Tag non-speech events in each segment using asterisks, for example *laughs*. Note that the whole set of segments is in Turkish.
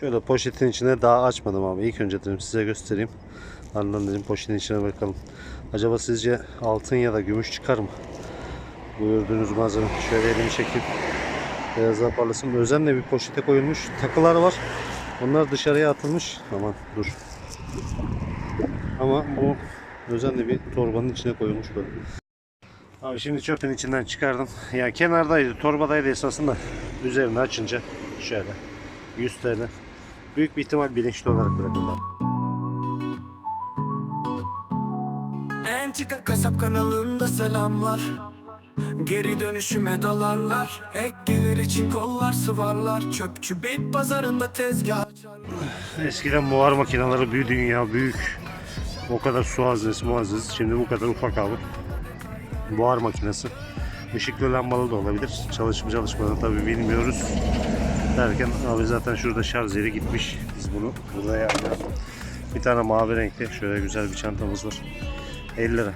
Şöyle poşetin içine daha açmadım abi. İlk önce dedim size göstereyim. Ardından dedim poşetin içine bakalım. Acaba sizce altın ya da gümüş çıkar mı? Bu gördüğünüz malzeme. Şöyle elimi çekeyim. Beyazlar parlasın. Özenle bir poşete koyulmuş. Takılar var. Onlar dışarıya atılmış. Aman dur. Ama bu özenle bir torbanın içine koyulmuş böyle. Abi şimdi çöpün içinden çıkardım. Ya kenardaydı, torbadaydı esasında. Üzerini açınca şöyle 100 TL. Büyük bir ihtimal bilinçli olarak bırakırlar. Entika Kasap kanalında selamlar Geri dönüşüme dalarlar Ek gelir için kollar sıvarlar Çöpçü bit pazarında tezgah açarlar Eskiden buhar makineleri büyük dünya büyük. O kadar su haznesi muazzez. Şimdi bu kadar ufak abi. Buhar makinesi. Işıklı lambalı da olabilir. Çalışıp çalışmadığını tabi bilmiyoruz. Derken abi zaten şurada şarj yeri gitmiş. Biz bunu burada yani. Bir tane mavi renkli şöyle güzel bir çantamız var. 50 lira.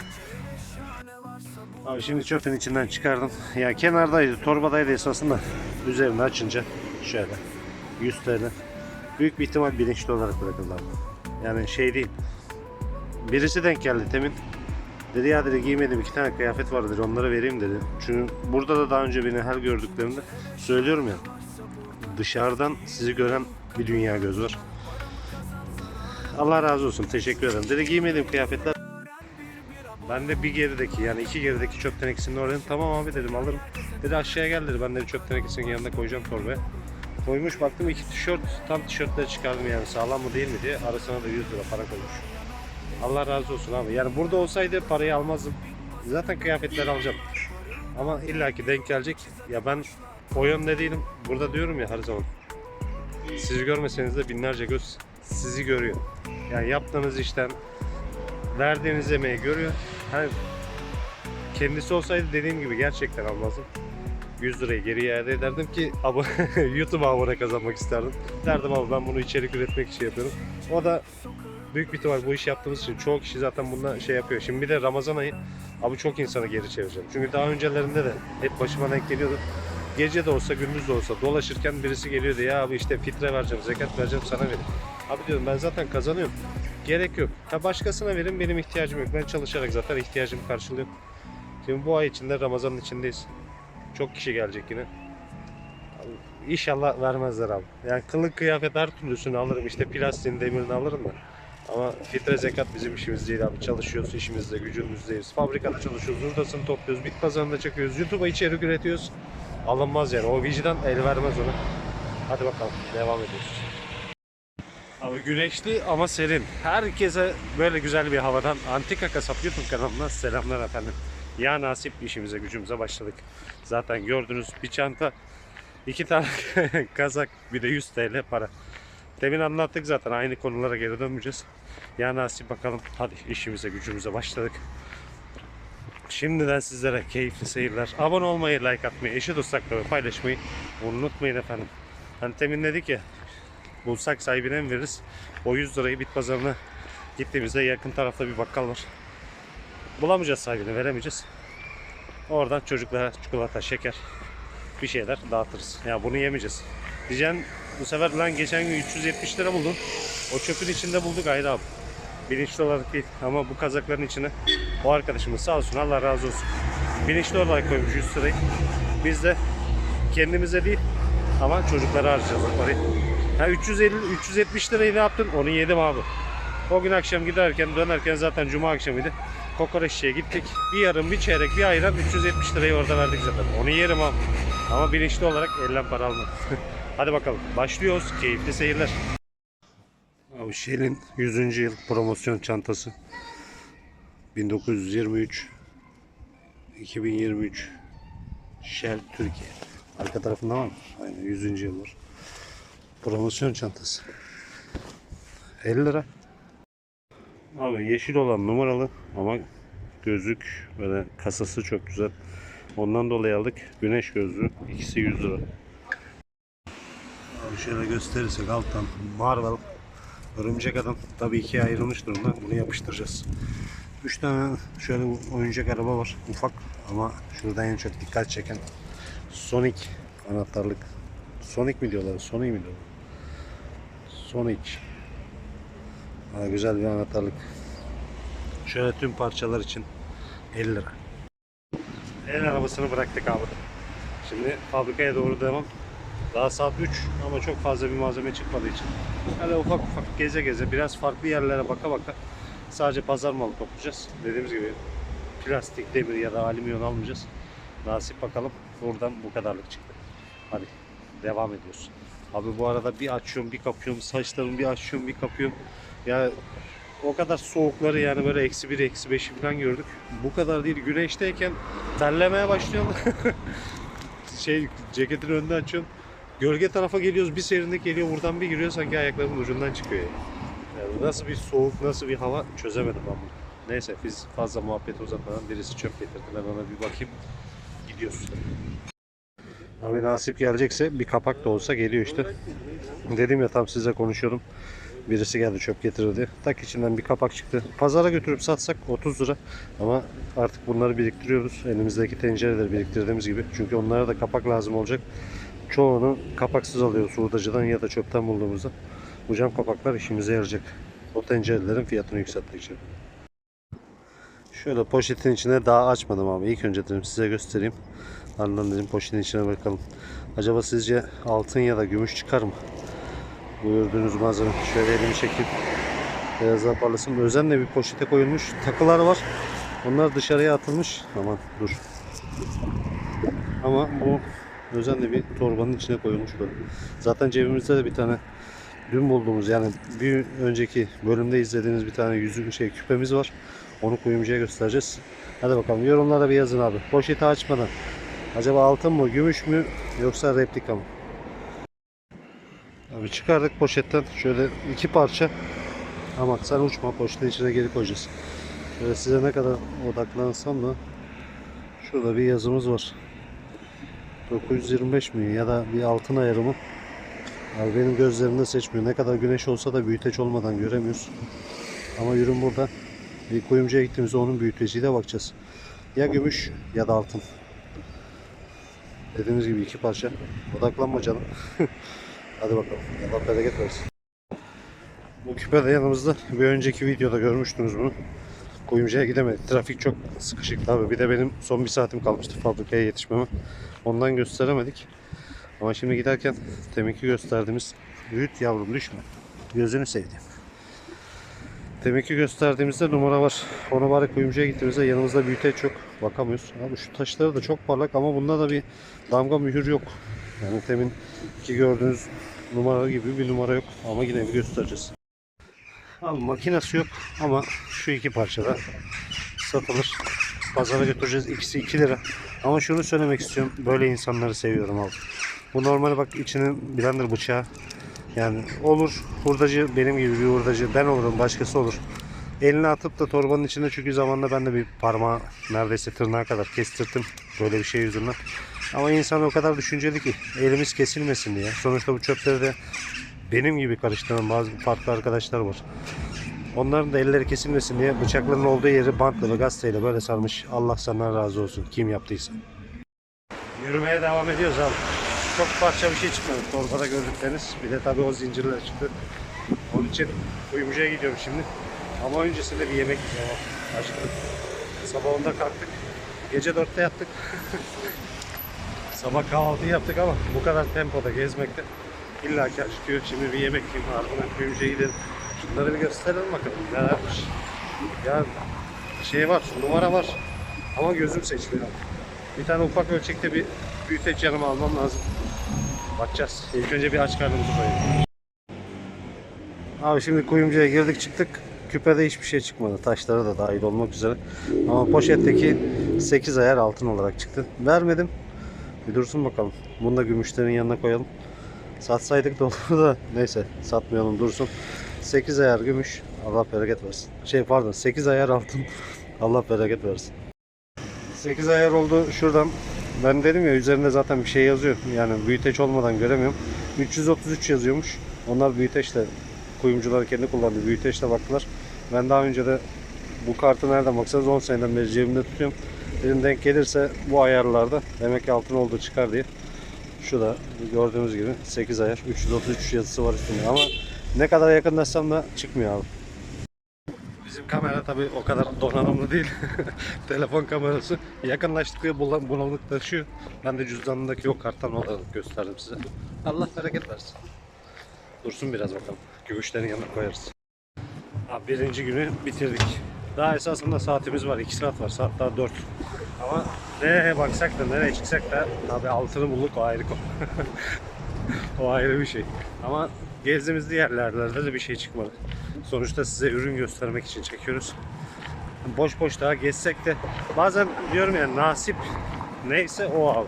Abi şimdi çöpün içinden çıkardım. Ya kenardaydı, torbadaydı esasında. Üzerini açınca şöyle 100 TL. Büyük bir ihtimal bilinçli olarak bırakırlar. Yani şey değil. Birisi denk geldi temin. Dedi ya dedi giymedim iki tane kıyafet var dedi onlara vereyim dedi. Çünkü burada da daha önce beni her gördüklerinde söylüyorum ya. Dışarıdan sizi gören bir dünya göz var. Allah razı olsun teşekkür ederim. Dedi giymediğim kıyafetler ben de bir gerideki yani iki gerideki çöp tenekesinin oranı tamam abi dedim alırım. Dedi aşağıya gel dedi ben de çöp tenekesinin yanına koyacağım torbaya. Koymuş baktım iki tişört tam tişörtleri çıkardım yani sağlam mı değil mi diye arasına da 100 lira para koymuş. Allah razı olsun abi. Yani burada olsaydı parayı almazdım. Zaten kıyafetleri alacağım. Ama illaki denk gelecek. Ya ben o yönde değilim. Burada diyorum ya her zaman. Sizi görmeseniz de binlerce göz sizi görüyor. Yani yaptığınız işten verdiğiniz emeği görüyor. Hani kendisi olsaydı dediğim gibi gerçekten almazdım. 100 lirayı geri iade ederdim ki abo- *laughs* YouTube abone kazanmak isterdim. Derdim abi ben bunu içerik üretmek için yapıyorum. O da büyük bir ihtimal bu iş yaptığımız için çoğu kişi zaten bundan şey yapıyor. Şimdi bir de Ramazan ayı abi çok insanı geri çevireceğim. Çünkü daha öncelerinde de hep başıma denk geliyordu. Gece de olsa gündüz de olsa dolaşırken birisi geliyordu ya abi işte fitre vereceğim, zekat vereceğim sana verin. Abi diyorum ben zaten kazanıyorum. Gerek yok. Ha başkasına verin benim ihtiyacım yok. Ben çalışarak zaten ihtiyacımı karşılıyorum. Şimdi bu ay içinde Ramazan'ın içindeyiz. Çok kişi gelecek yine. İnşallah vermezler abi. Yani kılık kıyafet her türlüsünü alırım. İşte plastiğini demirini alırım da. Ama fitre zekat bizim işimiz değil abi. Çalışıyoruz işimizde, gücümüzdeyiz. Fabrikada çalışıyoruz, hurdasını topluyoruz, bit pazarında çekiyoruz, YouTube'a içerik üretiyoruz. Alınmaz yani. O vicdan el vermez ona. Hadi bakalım devam ediyoruz. Abi güneşli ama serin. Herkese böyle güzel bir havadan Antika Kasap YouTube kanalına selamlar efendim. Ya nasip işimize gücümüze başladık. Zaten gördünüz bir çanta, iki tane *laughs* kazak, bir de 100 TL para. Demin anlattık zaten aynı konulara geri dönmeyeceğiz. Ya nasip bakalım hadi işimize gücümüze başladık. Şimdiden sizlere keyifli seyirler. Abone olmayı, like atmayı, eşi dostlarla ve paylaşmayı unutmayın efendim. Hani temin dedik ya bulsak sahibine veririz? O 100 lirayı bit pazarına gittiğimizde yakın tarafta bir bakkal var. Bulamayacağız sahibine veremeyeceğiz. Oradan çocuklara çikolata, şeker bir şeyler dağıtırız. Ya bunu yemeyeceğiz. Diyeceksin bu sefer lan geçen gün 370 lira buldun. O çöpün içinde bulduk ayrı abi. Bilinçli olarak değil ama bu kazakların içine o arkadaşımız sağ olsun Allah razı olsun. Bilinçli olarak koymuş 100 lirayı. Biz de kendimize değil ama çocuklara harcayacağız o parayı. Ha 350 370 lirayı ne yaptın? Onu yedim abi. O gün akşam giderken dönerken zaten cuma akşamıydı. Kokoreççiye gittik. Bir yarım, bir çeyrek, bir ayran 370 lirayı orada verdik zaten. Onu yerim abi. Ama bilinçli olarak elden para alma. *laughs* Hadi bakalım. Başlıyoruz. Keyifli seyirler. Abi Shell'in 100. yıl promosyon çantası. 1923 2023 Shell Türkiye. Arka tarafında var mı? Aynen 100. yıl var. Promosyon çantası. 50 lira. Abi yeşil olan numaralı ama gözlük böyle kasası çok güzel. Ondan dolayı aldık. Güneş gözlüğü. İkisi 100 lira. Abi şöyle gösterirsek alttan Marvel Örümcek Adam tabii ikiye ayrılmış durumda. Bunu yapıştıracağız. 3 tane şöyle oyuncak araba var. Ufak ama şurada en çok dikkat çeken Sonic anahtarlık. Sonic mi diyorlar? Sonic mi diyorlar? Sonic. Ha, güzel bir anahtarlık. Şöyle tüm parçalar için 50 lira. El arabasını bıraktık abi. Şimdi fabrikaya doğru devam. Daha saat 3 ama çok fazla bir malzeme çıkmadığı için. Öyle ufak ufak geze geze biraz farklı yerlere baka baka sadece pazar malı toplayacağız. Dediğimiz gibi plastik, demir ya da alüminyum almayacağız. Nasip bakalım. Buradan bu kadarlık çıktı. Hadi devam ediyoruz. Abi bu arada bir açıyorum bir kapıyorum saçlarımı bir açıyorum bir kapıyorum. Ya o kadar soğukları yani böyle eksi bir eksi beşi falan gördük. Bu kadar değil güneşteyken terlemeye başlıyorum. *laughs* şey ceketin önünü açıyorsun. Gölge tarafa geliyoruz bir serinlik geliyor buradan bir giriyor sanki ayaklarımın ucundan çıkıyor. Yani. Yani nasıl bir soğuk nasıl bir hava çözemedim ben bunu. Neyse biz fazla muhabbet uzatmadan birisi çöp getirdi ben ona bir bakayım. Gidiyoruz. Abi nasip gelecekse bir kapak da olsa geliyor işte. Dedim ya tam size konuşuyordum. Birisi geldi çöp getirirdi. Tak içinden bir kapak çıktı. Pazara götürüp satsak 30 lira. Ama artık bunları biriktiriyoruz. Elimizdeki tencereleri biriktirdiğimiz gibi. Çünkü onlara da kapak lazım olacak. Çoğunu kapaksız alıyoruz hurdacıdan ya da çöpten bulduğumuzda. Bu cam kapaklar işimize yarayacak. O tencerelerin fiyatını yükseltmek için. Şöyle poşetin içine daha açmadım abi. İlk önce dedim size göstereyim. Ardından dedim poşetin içine bakalım. Acaba sizce altın ya da gümüş çıkar mı? Bu gördüğünüz malzeme. Şöyle elimi çekip beyazlar parlasın. Özenle bir poşete koyulmuş. Takılar var. Onlar dışarıya atılmış. Aman dur. Ama bu özenle bir torbanın içine koyulmuş böyle. Zaten cebimizde de bir tane dün bulduğumuz yani bir önceki bölümde izlediğiniz bir tane yüzük şey küpemiz var. Onu kuyumcuya göstereceğiz. Hadi bakalım yorumlara bir yazın abi. Poşeti açmadan. Acaba altın mı, gümüş mü yoksa replika mı? Abi çıkardık poşetten şöyle iki parça. Ama sen uçma poşetin içine geri koyacağız. Şöyle size ne kadar odaklansam da şurada bir yazımız var. 925 mi ya da bir altın ayarı mı? Abi benim gözlerimde seçmiyor. Ne kadar güneş olsa da büyüteç olmadan göremiyoruz. Ama ürün burada. Bir kuyumcuya gittiğimizde onun büyüteciyle bakacağız. Ya gümüş ya da altın. Dediğimiz gibi iki parça. Odaklanma canım. *laughs* Hadi bakalım. Allah bereket versin. Bu küpe de yanımızda. Bir önceki videoda görmüştünüz bunu. Kuyumcuya gidemedik. Trafik çok sıkışık abi. Bir de benim son bir saatim kalmıştı fabrikaya yetişmeme. Ondan gösteremedik. Ama şimdi giderken deminki gösterdiğimiz büyüt yavrum düşme. Gözünü sevdiğim. Deminki gösterdiğimizde numara var. Onu bari kuyumcuya gittiğimizde yanımızda büyüteç yok. Bakamıyoruz. Abi şu taşları da çok parlak ama bunda da bir damga mühür yok. Yani temin ki gördüğünüz numara gibi bir numara yok. Ama yine bir göstereceğiz. Abi makinesi yok ama şu iki parçada satılır. Pazara götüreceğiz. İkisi 2 lira. Ama şunu söylemek istiyorum. Böyle insanları seviyorum abi. Bu normal bak içinin blender bıçağı. Yani olur hurdacı benim gibi bir hurdacı ben olurum başkası olur. Elini atıp da torbanın içinde çünkü zamanla ben de bir parmağı neredeyse tırnağa kadar kestirdim böyle bir şey yüzünden. Ama insan o kadar düşünceli ki elimiz kesilmesin diye. Sonuçta bu çöpleri de benim gibi karıştıran bazı farklı arkadaşlar var. Onların da elleri kesilmesin diye bıçakların olduğu yeri bantla ve gazeteyle böyle sarmış. Allah senden razı olsun kim yaptıysa. Yürümeye devam ediyoruz abi. Çok parça bir şey çıkmadı. Torbada gördükleriniz. Bir de tabii o zincirler çıktı. Onun için kuyumcuya gidiyorum şimdi. Ama öncesinde bir yemek yiyeceğim. Acıktık. Sabah onda kalktık. Gece dörtte yattık. *laughs* Sabah kahvaltı yaptık ama bu kadar tempoda gezmekte illa ki acıkıyor. Şimdi bir yemek yiyeyim ardından kuyumcuya gidelim. Şunları bir gösterelim bakalım nelermiş. Ya şey var, numara var ama gözüm seçmiyor. Bir tane ufak ölçekte bir büyüteç yanıma almam lazım. Bakacağız. İlk önce bir aç karnımızı doyuralım. Abi şimdi kuyumcuya girdik çıktık. Küpede hiçbir şey çıkmadı. Taşları da dahil olmak üzere. Ama poşetteki 8 ayar altın olarak çıktı. Vermedim. Bir dursun bakalım. Bunu da gümüşlerin yanına koyalım. Satsaydık olur da neyse satmayalım dursun. 8 ayar gümüş. Allah bereket versin. Şey pardon 8 ayar altın. *laughs* Allah bereket versin. 8 ayar oldu şuradan. Ben dedim ya üzerinde zaten bir şey yazıyor. Yani büyüteç olmadan göremiyorum. 333 yazıyormuş. Onlar büyüteçle kuyumcular kendi kullandığı büyüteçle baktılar. Ben daha önce de bu kartı nereden baksanız 10 seneden beri cebimde tutuyorum. Dedim denk gelirse bu ayarlarda demek ki altın olduğu çıkar diye. Şu da gördüğünüz gibi 8 ayar 333 yazısı var üstünde ama Ne kadar yakınlaşsam da çıkmıyor abi. Bizim kamera tabii o kadar donanımlı değil. *laughs* Telefon kamerası. Yakınlaştıkça bulan- bulanık taşıyor. Ben de cüzdanındaki yok karttan olarak gösterdim size. Allah bereket versin. Dursun biraz bakalım. Gümüşlerin yanına koyarız. Abi birinci günü bitirdik. Daha esasında saatimiz var. 2 saat var. Saat daha 4. Ama nereye baksak da nereye çıksak da abi altını bulduk o ayrı konu. *laughs* o ayrı bir şey. Ama gezdiğimiz diğerlerde de bir şey çıkmadı. Sonuçta size ürün göstermek için çekiyoruz. Boş boş daha gezsek de bazen diyorum yani nasip neyse o al.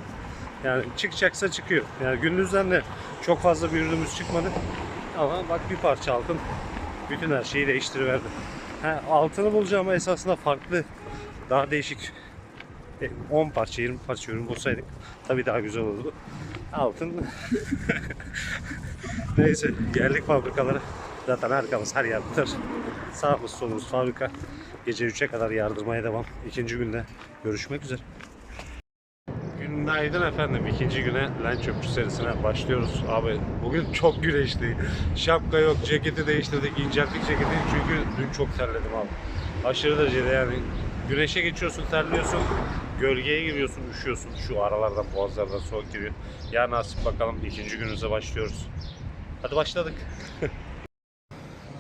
Yani çıkacaksa çıkıyor. Yani gündüzden de çok fazla bir ürünümüz çıkmadı. Ama bak bir parça altın bütün her şeyi değiştiriverdi. Ha, altını bulacağım esasında farklı daha değişik *laughs* 10 parça 20 parça ürün bulsaydık tabii daha güzel olurdu. Altın *laughs* neyse geldik fabrikalara. Zaten arkamız her yer tır. Sağımız solumuz fabrika. Gece 3'e kadar yardırmaya devam. İkinci günde görüşmek üzere. Günaydın efendim. İkinci güne Len Çöpçü serisine başlıyoruz. Abi bugün çok güneşli. Şapka yok, ceketi değiştirdik, incelttik ceketi çünkü dün çok terledim abi. Aşırı derecede yani güneşe geçiyorsun, terliyorsun, gölgeye giriyorsun, üşüyorsun. Şu aralardan, boğazlardan soğuk giriyor. Ya nasip bakalım ikinci günümüze başlıyoruz. Hadi başladık. *laughs*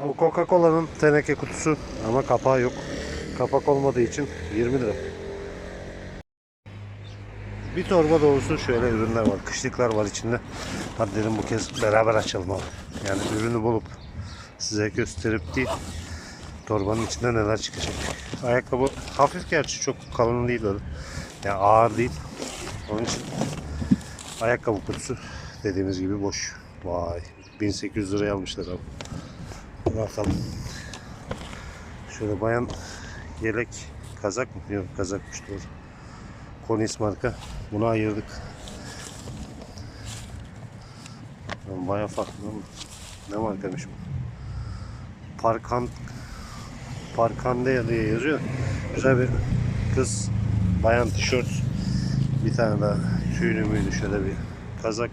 Bu Coca-Cola'nın teneke kutusu ama kapağı yok. Kapak olmadığı için 20 lira. Bir torba dolusu şöyle ürünler var. Kışlıklar var içinde. Hadi dedim bu kez beraber açalım abi. Yani ürünü bulup size gösterip değil torbanın içinde neler çıkacak. Ayakkabı hafif gerçi çok kalın değil öyle. Yani ağır değil. Onun için ayakkabı kutusu dediğimiz gibi boş. Vay 1800 liraya almışlar abi. Bakalım. Şöyle bayan yelek kazak mı? Yok kazakmış doğru. Konis marka. Bunu ayırdık. Bayağı farklı ama. Ne markaymış bu? Parkan Parkande diye yazıyor. Güzel bir kız bayan tişört. Bir tane daha tüylü müydü şöyle bir kazak.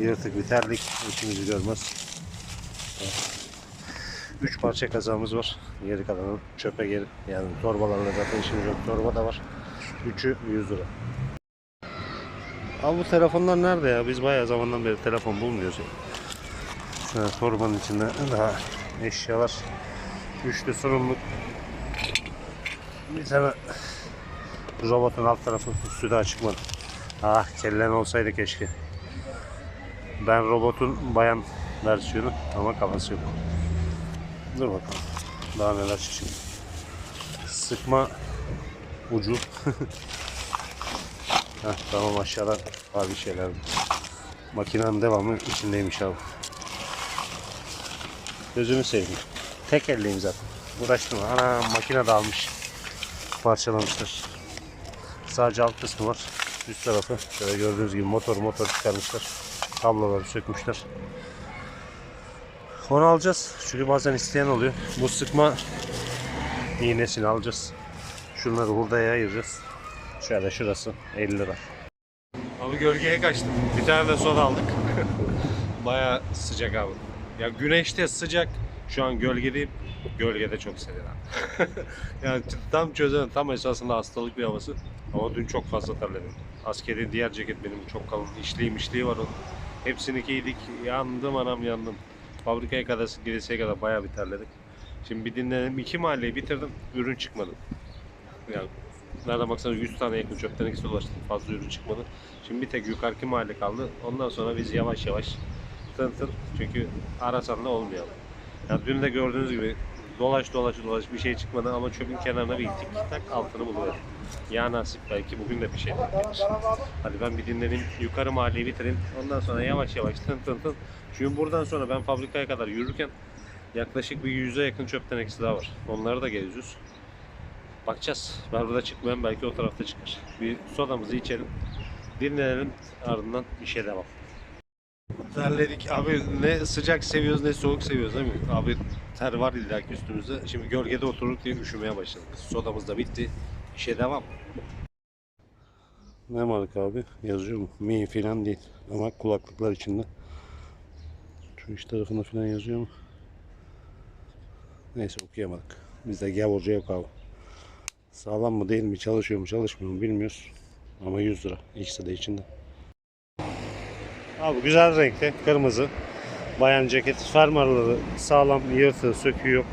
Yırtık bir terlik. İçimizi görmez. Üç parça kazağımız var. Geri kalanı çöpe geri. Yani torbalarla zaten işimiz yok. Torba da var. Üçü 100 lira. Abi bu telefonlar nerede ya? Biz bayağı zamandan beri telefon bulmuyoruz ya. Şöyle torbanın içinde daha eşyalar. Üçlü sorumluluk. Bir tane robotun alt tarafı üstü daha çıkmadı. Ah kellen olsaydı keşke. Ben robotun bayan versiyonu ama kafası yok. Dur bakalım. Daha neler çıkacak. Sıkma ucu. *laughs* Heh, tamam aşağıda var bir şeyler. Makinenin devamı içindeymiş abi. Gözünü seveyim. Tek elliyim zaten. Uğraştım. Ana makine dağılmış. Parçalamışlar. Sadece alt kısmı var. Üst tarafı şöyle gördüğünüz gibi motor motor çıkarmışlar. Kabloları sökmüşler. Onu alacağız. Çünkü bazen isteyen oluyor. Bu sıkma iğnesini alacağız. Şunları hurdaya ayıracağız. Şöyle şurası 50 lira. Abi gölgeye kaçtım. Bir tane de soda aldık. *laughs* Baya sıcak abi. Ya güneşte sıcak. Şu an gölgedeyim. Gölgede çok serin *laughs* yani tam çözen, tam esasında hastalık bir havası. Ama dün çok fazla terledim. Askeri diğer ceket benim çok kalın. İşliğim işliği var onun. Hepsini giydik. Yandım anam yandım. Fabrikaya kadar, gidesiye kadar bayağı bir terledik. Şimdi bir dinledim. iki mahalleyi bitirdim. Ürün çıkmadı. Yani nereden baksanız 100 tane yakın çöp tenekesi dolaştım. Fazla ürün çıkmadı. Şimdi bir tek yukarıki mahalle kaldı. Ondan sonra biz yavaş yavaş tın. Çünkü arasan da olmuyor. Yani dün de gördüğünüz gibi dolaş dolaş dolaş bir şey çıkmadı ama çöpün kenarına bir gittik. Tak altını buluverdim. Ya nasip belki bugün de bir şey gelir. Hadi ben bir dinleneyim. Yukarı mahalleyi bitireyim. Ondan sonra yavaş yavaş tın tın tın. Çünkü buradan sonra ben fabrikaya kadar yürürken yaklaşık bir yüze yakın çöp tenekesi daha var. Onları da geziyoruz. Bakacağız. Ben burada çıkmayan belki o tarafta çıkar. Bir sodamızı içelim. Dinlenelim. Ardından işe devam. Terledik. Abi ne sıcak seviyoruz ne soğuk seviyoruz değil mi? Abi ter var illa üstümüzde. Şimdi gölgede oturduk diye üşümeye başladık. Sodamız da bitti. İşe devam. Ne marka abi? Yazıyor mu? Mi falan değil. Ama kulaklıklar içinde. Şu iç tarafında falan yazıyor mu? Neyse okuyamadık. Bizde gavurca yok abi. Sağlam mı değil mi çalışıyor mu çalışmıyor mu bilmiyoruz. Ama 100 lira. İkisi de içinde. Abi güzel renkte. Kırmızı. Bayan ceket. Fermuarları sağlam. Yırtığı, söküğü yok.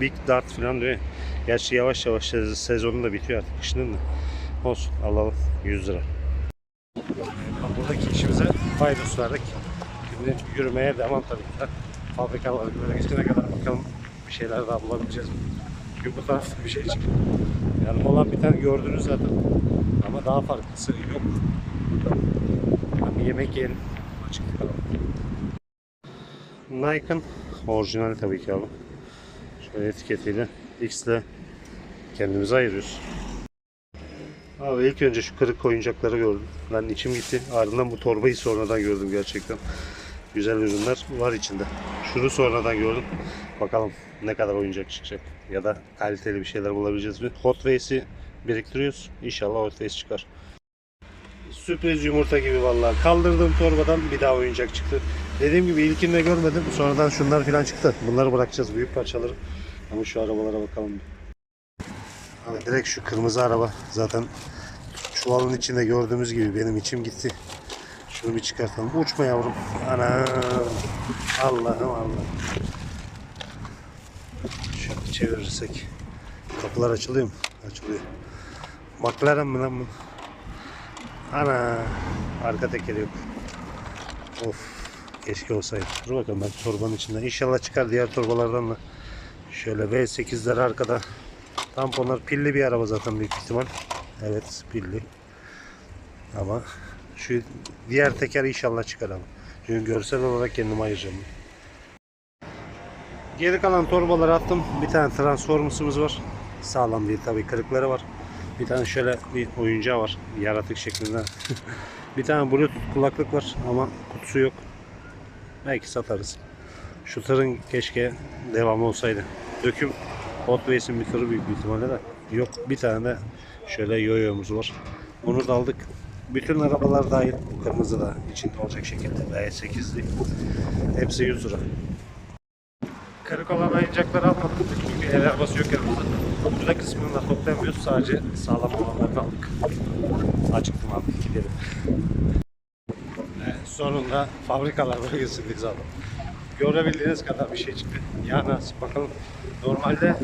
Big Dart falan diyor. Gerçi yavaş yavaş sez- sezonu da bitiyor artık. Kışının da. Olsun alalım. 100 lira. Buradaki işimize faydası verdik. Şimdi yürümeye devam tabii ki. Fabrikalar böyle geçene kadar bakalım bir şeyler daha bulabileceğiz mi? Çünkü bu tarafta bir şey çıktı. Yani olan bir tane gördünüz zaten. Ama daha farklısı yok. Bir yemek yiyelim. Açık. Nike'ın orijinali tabii ki abi. Şöyle etiketiyle X ile kendimizi ayırıyoruz. Abi ilk önce şu kırık oyuncakları gördüm. Ben içim gitti. Ardından bu torbayı sonradan gördüm gerçekten. Güzel ürünler var içinde. Şunu sonradan gördüm. Bakalım ne kadar oyuncak çıkacak. Ya da kaliteli bir şeyler bulabileceğiz mi? Hot Wheels'i biriktiriyoruz. İnşallah Hot Wheels çıkar. Sürpriz yumurta gibi vallahi. Kaldırdığım torbadan bir daha oyuncak çıktı. Dediğim gibi ilkinde görmedim. Sonradan şunlar falan çıktı. Bunları bırakacağız. Büyük parçaları. Ama şu arabalara bakalım. Abi direkt şu kırmızı araba zaten çuvalın içinde gördüğümüz gibi benim içim gitti. Şunu bir çıkartalım. Uçma yavrum. Ana. Allah'ım Allah. Şöyle çevirirsek. Kapılar açılıyor mu? Açılıyor. McLaren mi lan bu? Ana. Arka tekeri yok. Of. Keşke olsaydı. Dur bakalım ben torbanın içinden. İnşallah çıkar diğer torbalardan da. Şöyle V8'ler arkada. Tamponlar pilli bir araba zaten büyük ihtimal. Evet pilli. Ama şu diğer teker inşallah çıkar ama. Çünkü görsel olarak kendimi ayıracağım. Geri kalan torbaları attım. Bir tane transformusumuz var. Sağlam değil tabii kırıkları var. Bir tane şöyle bir oyuncağı var. Yaratık şeklinde. *laughs* bir tane bluetooth kulaklık var ama kutusu yok. Belki satarız. Şu tırın keşke devamı olsaydı. Döküm Hot Wheels'in bir tırı büyük bir ihtimalle de. Yok bir tane de şöyle yoyomuz var. Bunu da aldık. Bütün arabalar dahil. Bu kırmızı da içinde olacak şekilde. V8'li. Hepsi 100 lira. Kırık olan oyuncakları almadık. Çünkü el arabası yok yanımızda. Burada kısmını da toplayamıyoruz. Sadece sağlam olanlarını aldık. Acıktım abi. Gidelim. Sonunda fabrikalar bölgesindeyiz abi. Görebildiğiniz kadar bir şey çıktı. Ya nasip bakalım. Normalde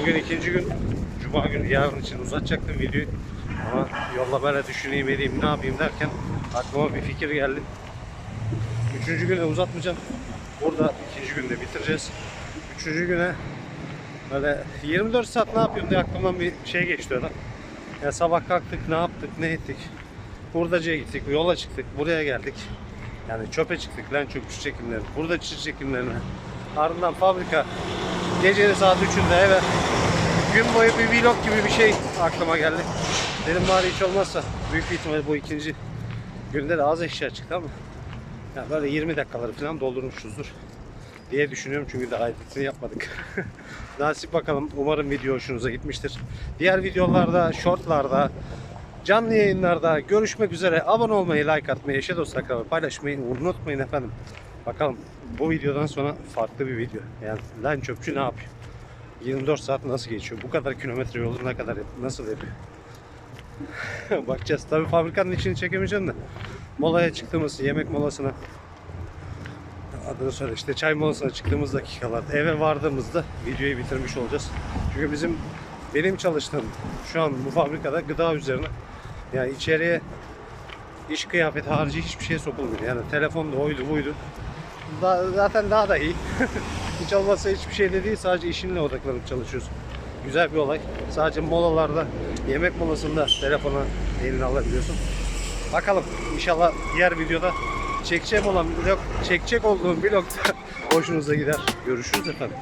bugün ikinci gün. Cuma günü yarın için uzatacaktım videoyu. Ama yolla böyle düşüneyim edeyim ne yapayım derken aklıma bir fikir geldi. Üçüncü güne uzatmayacağım. Burada ikinci günde bitireceğiz. Üçüncü güne böyle 24 saat ne yapıyorum diye aklımdan bir şey geçti öyle. Ya sabah kalktık ne yaptık ne ettik. Hurdacıya gittik, yola çıktık, buraya geldik. Yani çöpe çıktık lan çöpçü çekimleri, burada çiçek çekimlerine. Ardından fabrika, gecenin saat 3'ünde eve. Gün boyu bir vlog gibi bir şey aklıma geldi. Dedim bari hiç olmazsa büyük bir ihtimalle bu ikinci günde de az eşya çıktı ama yani böyle 20 dakikaları falan doldurmuşuzdur diye düşünüyorum çünkü daha editini yapmadık. *laughs* Nasip bakalım. Umarım video hoşunuza gitmiştir. Diğer videolarda, shortlarda, canlı yayınlarda görüşmek üzere. Abone olmayı, like atmayı, eşe dost paylaşmayı unutmayın efendim. Bakalım bu videodan sonra farklı bir video. Yani lan çöpçü ne yapıyor? 24 saat nasıl geçiyor? Bu kadar kilometre yolu ne kadar nasıl yapıyor? *laughs* Bakacağız. Tabii fabrikanın içini çekemeyeceğim de. Molaya çıktığımız yemek molasına adını söyle işte çay molasına çıktığımız dakikalarda eve vardığımızda videoyu bitirmiş olacağız. Çünkü bizim benim çalıştığım şu an bu fabrikada gıda üzerine yani içeriye iş kıyafeti harici hiçbir şey sokulmuyor. Yani telefon da oydu buydu. Da, zaten daha da iyi. *laughs* Hiç olmazsa hiçbir şey de değil. Sadece işinle odaklanıp çalışıyorsun. Güzel bir olay. Sadece molalarda, yemek molasında telefona eline alabiliyorsun. Bakalım inşallah diğer videoda çekeceğim olan vlog, çekecek olduğum vlogda *laughs* hoşunuza gider. Görüşürüz efendim.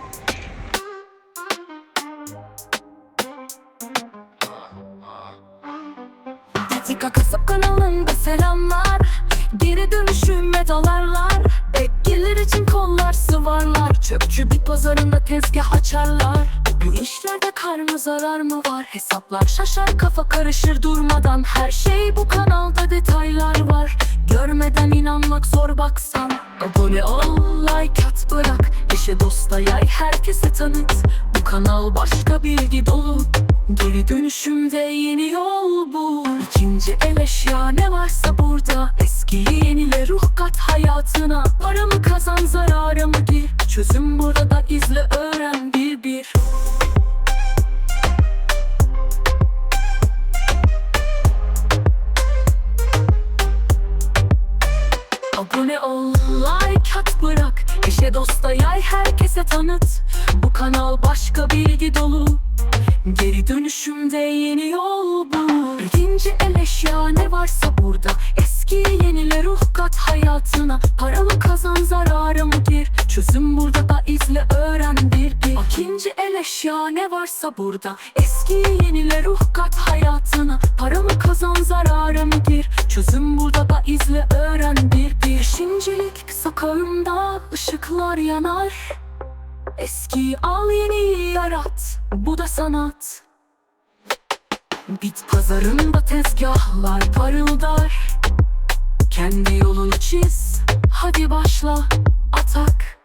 Tika Kasap kanalında selamlar Geri dönüşüme dalarlar Bekgelir için kollar sıvarlar Çöpçü bir pazarında tezgah açarlar Bu işlerde kar mı zarar mı var? Hesaplar şaşar kafa karışır durmadan. Her şey bu kanalda detaylar var. Görmeden inanmak zor baksan. Abone ol Eşe dosta yay herkese tanıt. Bu kanal başka bilgi dolu Geri dönüşümde yeni yol bul. İkinci el eşya ne varsa burada. Eskiyi yenile ruh kat hayatına. Para mı kazan zarara mı gir? Çözüm burada izle öğren bir bir. Abone ol, like at bırak. Eşe dosta yay herkese tanıt. Bu kanal başka bilgi dolu Geri dönüşümde yeni yol bul İkinci el eşya ne varsa burada. Eski yenile ruh kat hayatına. Para mı kazan zarara mı gir? Çözüm burada da izle öğren bir bir. İkinci el eşya ne varsa burada. Eski yenile ruh kat hayatına. Para mı kazan zarara mı gir? Çözüm burada da izle öğren bir bir. Şimdilik sokağımda ışıklar yanar Eski al yeni yarat Bu da sanat. Bit pazarında tezgahlar parıldar. Kendi yolunu çiz Hadi başla atak